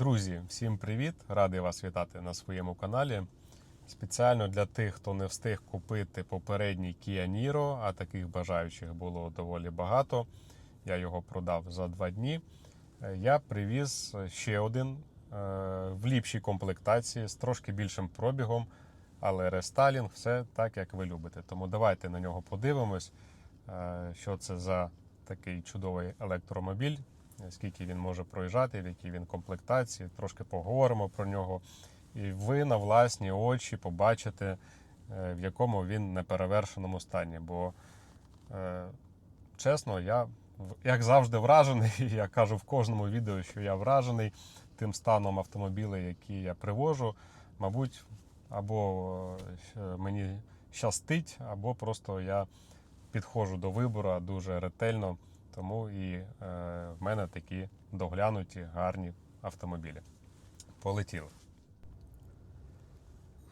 Друзі, всім привіт! Радий вас вітати на своєму каналі. Спеціально для тих, хто не встиг купити попередній Kia Niro, а таких бажаючих було доволі багато. Я його продав за два дні. Я привіз ще один е, в ліпшій комплектації з трошки більшим пробігом, але рестайлінг все так, як ви любите. Тому давайте на нього подивимось, е, що це за такий чудовий електромобіль, скільки він може проїжджати, в якій він комплектації. Трошки поговоримо про нього. І ви на власні очі побачите, е, в якому він неперевершеному стані. Бо, е, чесно, я як завжди вражений. Я кажу в кожному відео, що я вражений тим станом автомобіля, який я привожу. Мабуть, або е, мені щастить, або просто я підходжу до вибору дуже ретельно. Тому і е, в мене такі доглянуті гарні автомобілі. Полетіли.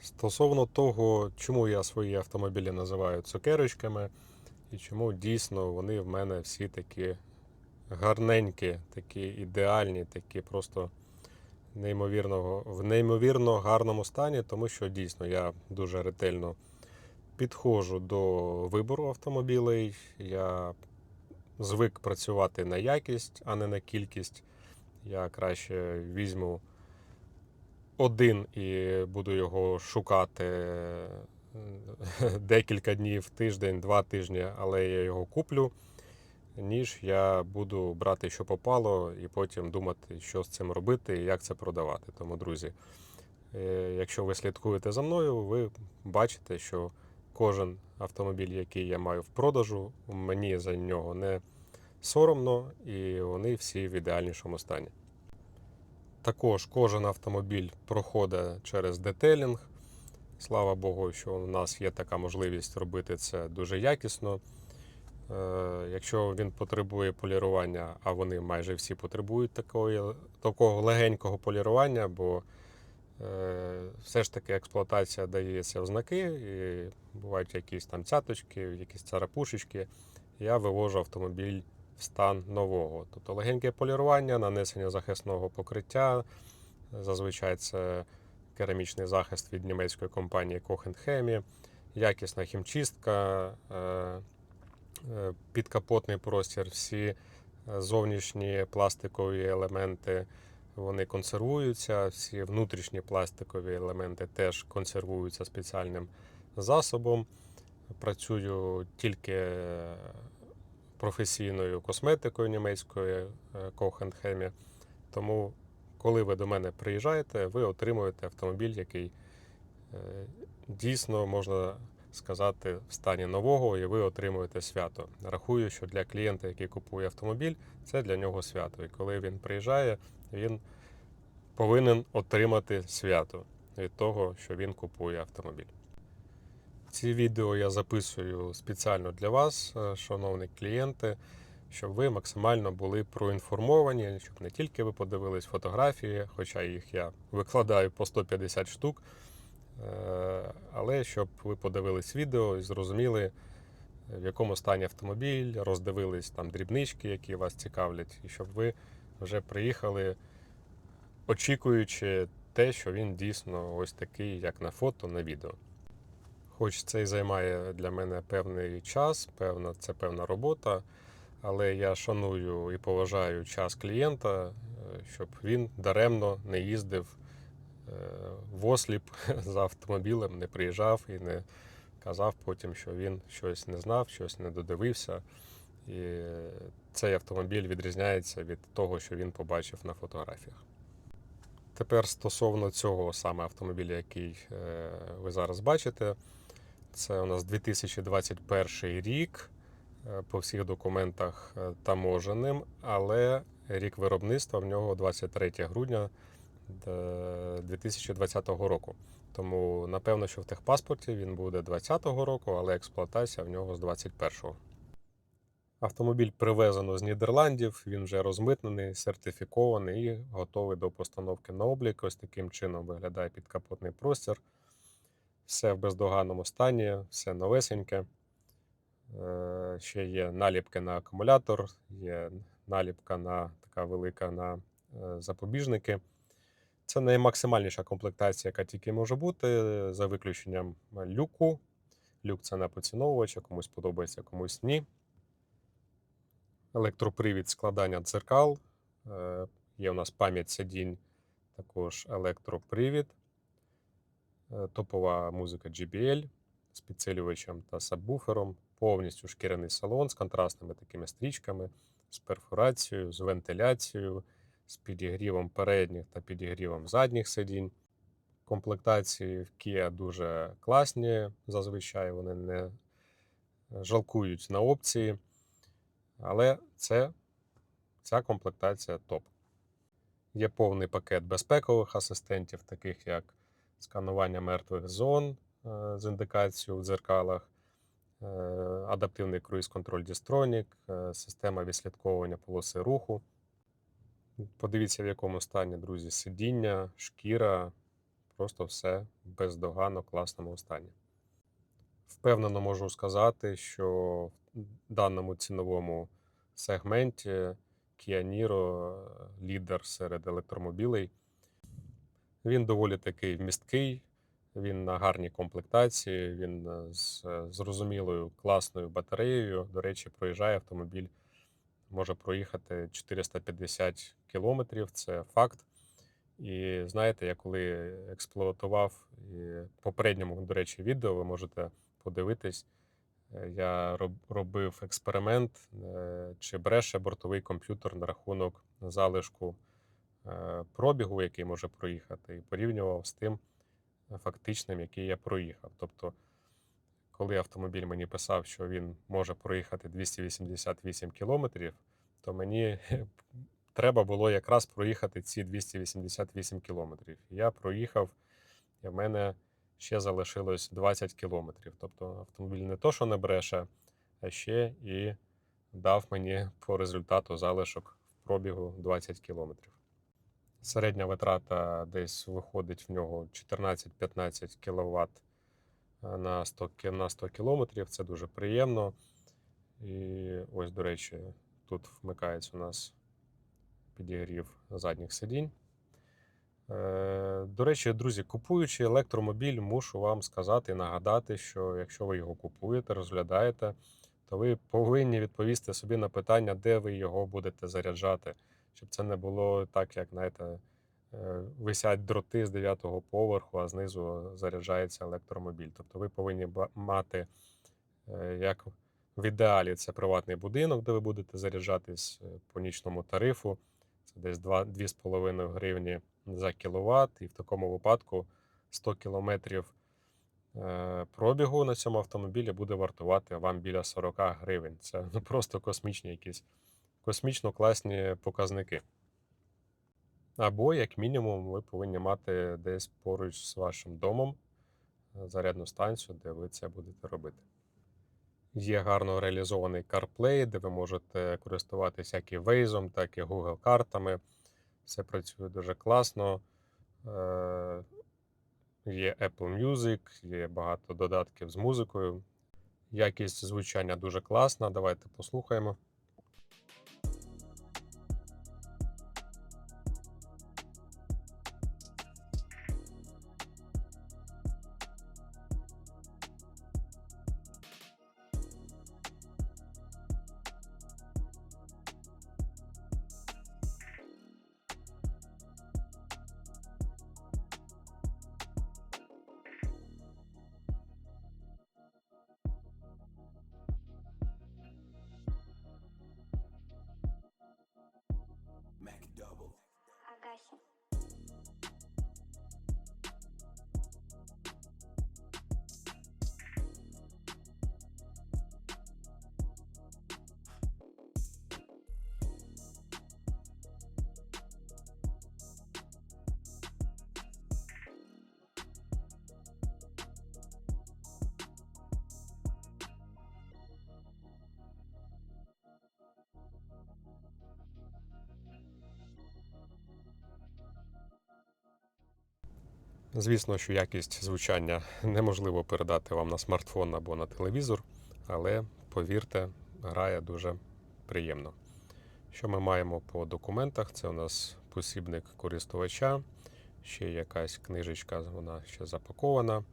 Стосовно того, чому я свої автомобілі називаю цукерочками, і чому дійсно вони в мене всі такі гарненькі, такі ідеальні, такі просто неймовірного, в неймовірно гарному стані, тому що дійсно я дуже ретельно підходжу до вибору автомобілей. Я звик працювати на якість, а не на кількість. Я краще візьму один і буду його шукати е, декілька днів, тиждень, два тижні, але я його куплю, ніж я буду брати, що попало, і потім думати, що з цим робити і як це продавати. Тому, друзі, е, якщо ви слідкуєте за мною, ви бачите, що кожен автомобіль, який я маю в продажу, мені за нього не соромно, і вони всі в ідеальнішому стані. Також кожен автомобіль проходить через детелінг. Слава Богу, що у нас є така можливість робити це дуже якісно. Е, Якщо він потребує полірування, а вони майже всі потребують такої, такого легенького полірування, бо все ж таки експлуатація дається в знаки, і бувають якісь там цяточки, якісь царапушечки. Я вивожу автомобіль в стан нового. Тобто легеньке полірування, нанесення захисного покриття. Зазвичай це керамічний захист від німецької компанії Kochenchemie, якісна хімчистка, е, е, підкапотний простір, всі е, зовнішні пластикові елементи вони консервуються, всі внутрішні пластикові елементи теж консервуються спеціальним засобом. Працюю тільки професійною косметикою німецькою Kochenchemie. Тому, коли ви до мене приїжджаєте, ви отримуєте автомобіль, який е, дійсно можна сказати в стані нового, і ви отримуєте свято. Рахую, що для клієнта, який купує автомобіль, це для нього свято. І коли він приїжджає, він повинен отримати свято від того, що він купує автомобіль. Ці відео я записую спеціально для вас, е, шановні клієнти, щоб ви максимально були проінформовані, щоб не тільки ви подивились фотографії, хоча їх я викладаю по 150 штук, е, але щоб ви подивились відео і зрозуміли, в якому стані автомобіль, роздивились там дрібнички, які вас цікавлять, і щоб ви вже приїхали, очікуючи те, що він дійсно ось такий, як на фото, на відео. Хоч це і займає для мене певний час, певна, це певна робота, але я шаную і поважаю час клієнта, е, щоб він даремно не їздив е, в осліп за автомобілем, не приїжджав і не казав потім, що він щось не знав, щось не додивився. І цей автомобіль відрізняється від того, що він побачив на фотографіях. Тепер стосовно цього саме автомобіля, який е, ви зараз бачите, це у нас 2021 рік. е, По всіх документах е, таможеним, але рік виробництва в нього 23 грудня е, 2020 року. Тому напевно, що в техпаспорті він буде 2020 року, але експлуатація в нього з 21-го. Автомобіль привезено з Нідерландів, він вже розмитнений, сертифікований і готовий до постановки на облік. Ось таким чином виглядає підкапотний простір. Все в бездоганному стані, все новесеньке. Е, Ще є наліпки на акумулятор, є наліпка на така велика на е, запобіжники. Це наймаксимальніша комплектація, яка тільки може бути, за виключенням люку. Люк це на поціновувача, комусь подобається, комусь ні. Електропривід складання дзеркал. Е, Є у нас пам'ять сидінь, також електропривід, е, топова музика JBL з підсилювачем та сабвуфером, повністю шкіряний салон з контрастними такими стрічками, з перфорацією, з вентиляцією, з підігрівом передніх та підігрівом задніх сидінь. Комплектації в Kia дуже класні, зазвичай вони не жалкують на опції, але це, ця комплектація топ. Є повний пакет безпекових асистентів, таких як сканування мертвих зон е, з індикацією в дзеркалах, е, адаптивний круїз-контроль Distronic, е, система відслідковування полоси руху. Подивіться, в якому стані, друзі, сидіння, шкіра, просто все бездоганно класному стані. Впевнено можу сказати, що даному ціновому сегменті Kia Niro – лідер серед електромобілей. Він доволі такий вмісткий, він на гарній комплектації, він е, з е, зрозумілою класною батареєю. До речі, проїжджає автомобіль, може проїхати 450 кілометрів, це факт. І знаєте, я коли експлуатував в попередньому, до речі, відео, ви можете подивитись, я робив експеримент, е, чи бреше бортовий комп'ютер на рахунок залишку е, пробігу, який може проїхати, і порівнював з тим е, фактичним, який я проїхав. Тобто, коли автомобіль мені писав, що він може проїхати 288 кілометрів, то мені треба було якраз проїхати ці 288 кілометрів. Я проїхав, і в мене ще залишилось 20 кілометрів. Тобто автомобіль не то, що не бреше, а ще і дав мені по результату залишок в пробігу 20 кілометрів. Середня витрата десь виходить в нього 14-15 кВт на 100, кі- на 100 кілометрів. Це дуже приємно. І ось, до речі, тут вмикається у нас підігрів задніх сидінь. Е, До речі, друзі, купуючи електромобіль, мушу вам сказати і нагадати, що якщо ви його купуєте, розглядаєте, то ви повинні відповісти собі на питання, де ви його будете заряджати, щоб це не було так, як знаєте, е, висять дроти з 9-го поверху, а знизу заряджається електромобіль. Тобто ви повинні мати, е, як в ідеалі, це приватний будинок, де ви будете заряджатись по нічному тарифу. Це десь 2,5 гривні за кіловат, і в такому випадку 100 кілометрів е, пробігу на цьому автомобілі буде вартувати вам біля 40 гривень. Це ну, просто космічні якісь космічно класні показники. Або, як мінімум, ви повинні мати десь поруч з вашим домом е, зарядну станцію, де ви це будете робити. Є гарно реалізований CarPlay, де ви можете користуватися як і Waze, так і Google картами. Все працює дуже класно. Е, Є Apple Music, є багато додатків з музикою. Якість звучання дуже класна. Давайте послухаємо. Double. I Звісно, що якість звучання неможливо передати вам на смартфон або на телевізор, але повірте, грає дуже приємно. Що ми маємо по документах? Це у нас посібник користувача, ще якась книжечка, вона ще запакована.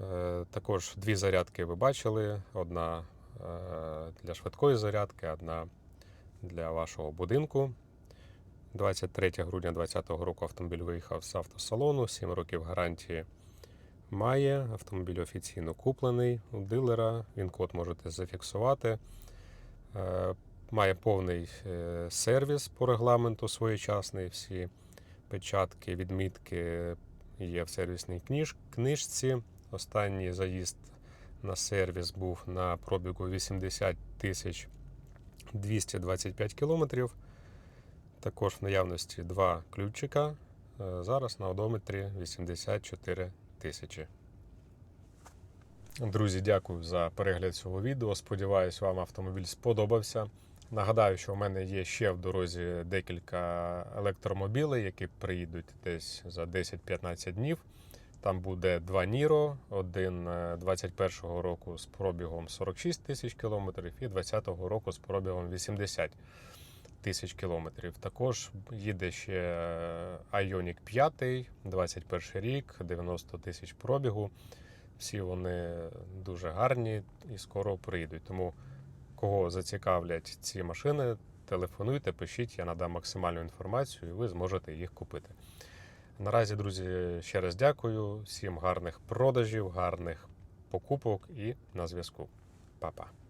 Е, Також дві зарядки ви бачили: одна е, для швидкої зарядки, одна для вашого будинку. 23 грудня 2020 року автомобіль виїхав з автосалону, 7 років гарантії має. Автомобіль офіційно куплений у дилера. Він код можете зафіксувати. Е, Має повний е, сервіс по регламенту своєчасний. Всі печатки, відмітки є в сервісній кніж, книжці. Останній заїзд на сервіс був на пробігу 80 тисяч 225 кілометрів. Також в наявності два ключика. Е, Зараз на одометрі 84 тисячі. Друзі, дякую за перегляд цього відео. Сподіваюсь, вам автомобіль сподобався. Нагадаю, що у мене є ще в дорозі декілька електромобілей, які приїдуть десь за 10-15 днів. Там буде два Ніро, один е, 21-го року з пробігом 46 тисяч кілометрів і 20-го року з пробігом 80 тисяч кілометрів. Також їде ще е, Ioniq 5, 21 рік, 90 тисяч пробігу. Всі вони дуже гарні і скоро приїдуть. Тому кого зацікавлять ці машини, телефонуйте, пишіть, я надам максимальну інформацію, і ви зможете їх купити. Наразі, друзі, ще раз дякую. Всім гарних продажів, гарних покупок і на зв'язку. Па-па.